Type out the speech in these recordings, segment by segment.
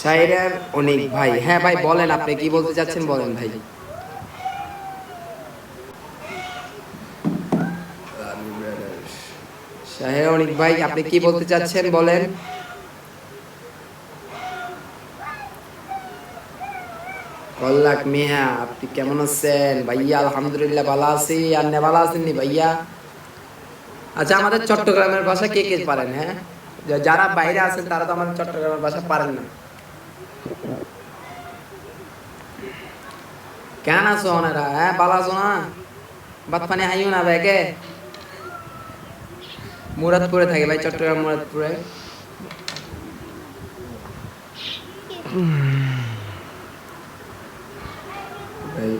শায়রার অনেক ভাই। হ্যাঁ ভাই, বলেন আপনি কি বলতে চাচ্ছেন? বলেন ভাই। অনেক ভাই, আপনি কি বলতে চাচ্ছেন? বলেন। কল্লাক মিয়া, আপনি কেমন আছেন? ভাইয়া, আলহামদুলিল্লাহ, ভালো আছি। আপনি ভালো আছেন ভাইয়া? আচ্ছা আমাদের চট্টগ্রামের ভাষা কে কে পারেন হ্যাঁ? যা- যারা বাইরে আছেন, তারা তো আমাদের চট্টগ্রামের ভাষা পারেন না। কেন আছো ওনারা হ্যাঁ ভালো আছো না? বাত পানি হাইও না ব্যাগে? মুরাদপুরে থাকে ভাই, চট্টগ্রাম মুরাদপুরে। ভাই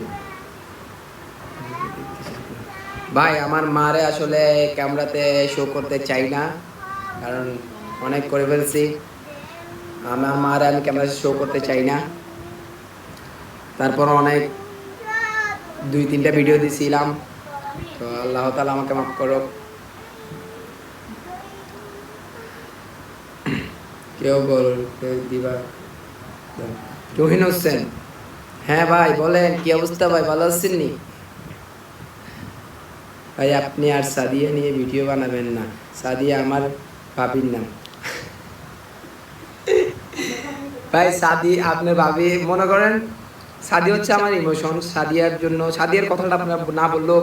ভাই, আমার মারে আসলে ক্যামেরাতে শো করতে চাই না, কারণ অনেক করে ফেলছি। আমার মারে আমি ক্যামেরাতে শো করতে চাই না। তারপর অনেক, দুই তিনটা ভিডিও দিছিলাম। তো আল্লাহ তালা আমাকে মাফ করো কেউ বল কেউ হোসেন। হ্যাঁ ভাই, বলেন, কি অবস্থা ভাই? ভালো আছেন নি? ভাই, আপনি আর সাদিয়া নিয়ে ভিডিও বানাবেন না। সাদিয়া আমার ভাবির নাম। ভাই, সাদি, আপনার ভাবি, মনে করেন সাদি হচ্ছে আমার ইমোশন সাদিয়ার জন্য, সাদিয়ার কথাটা আপনার না বললেও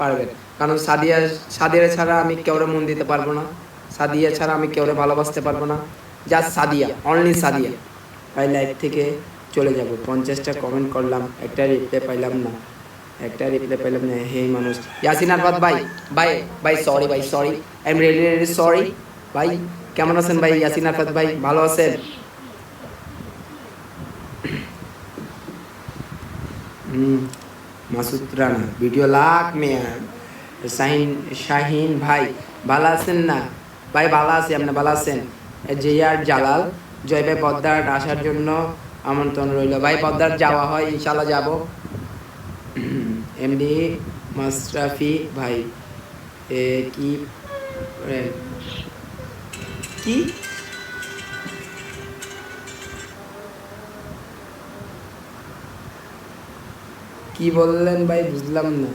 পারবেন। কারণ সাদিয়া সাদিয়া ছাড়া আমি কেউরে মন দিতে পারব না। সাদিয়া ছাড়া আমি কেউরে ভালোবাসতে পারব না। Just Sadia only Sadia. ভাই লাইফ থেকে চলে যাব। পঞ্চাশটা কমেন্ট করলাম, একটা রিপ্লাই পাইলাম না। একটা রিপ্লাই পাইলাম না। হে মানুষ। ইয়াসিন আরবাদ ভাই ভাই ভাই সরি ভাই sorry I am really really sorry ভাই কেমন আছেন ভাই? ইয়াসিন আরফাত ভাই ভালো আছেন? হুম, মাসুদ রানা। ভিডিও লাখ মেয়া। শাহিন শাহিন ভাই, ভালো আছেন না? ভাই, ভালো আছি, আপনি ভালো আছেন? জে আর জালাল, জয় ভাই পদ্মার আসার জন্য আমন্ত্রণ রইল। ভাই, পদ্মার যাওয়া হয় ইনশাল্লাহ যাব। এমডি মাসরাফি ভাই এ কি কি? কি বললেন ভাই বুঝলাম না।